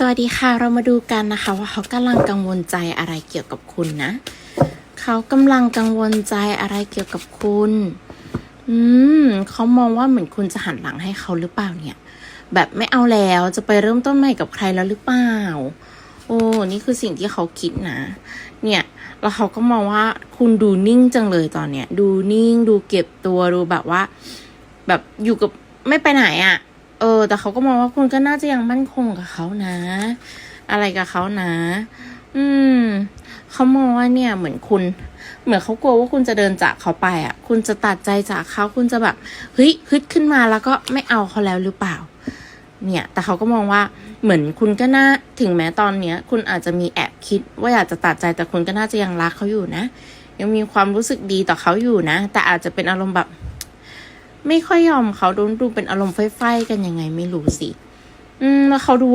สวัสดีค่ะเรามาดูกันนะคะว่าเขากำลังกังวลใจอะไรเกี่ยวกับคุณนะ เขากำลังกังวลใจอะไรเกี่ยวกับคุณ อืมเขามองว่าเหมือนคุณจะหันหลังให้เขาหรือเปล่าเนี่ย แบบไม่เอาแล้วจะไปเริ่มต้นใหม่กับใครแล้วหรือเปล่า โอ้นี่คือสิ่งที่เขาคิดนะ เนี่ยแล้วเขาก็มองว่าคุณดูนิ่งจังเลยตอนเนี้ย ดูนิ่งดูเก็บตัวดูแบบว่า แบบอยู่กับไม่ไปไหนอะ่ะ เออ แต่เขาก็มองว่าคุณก็น่าจะยังมั่นคงกับเขานะ อะไรกับเขานะ อืม เขามองว่าเนี่ย เหมือนคุณ เหมือนเขากลัวว่าคุณจะเดินจากเขาไปอะ คุณจะตัดใจจากเขาคุณจะแบบเฮ้ยฮึดขึ้นมาแล้วก็ไม่เอาเขาแล้วหรือเปล่า เนี่ย แต่เขาก็มองว่าเหมือนคุณก็น่าถึงแม้ตอนเนี้ย คุณอาจจะมีแอบคิด ว่าอยากจะตัดใจแต่คุณก็น่าจะยังรักเขาอยู่นะยังมีความรู้สึกดีต่อเขาอยู่นะ แต่อาจจะเป็นอารมณ์แบบ ไม่ค่อยยอมเขาดูดูเป็นอารมณ์ไฟๆกันยังไงไม่รู้สิ อืมแล้วเขาดู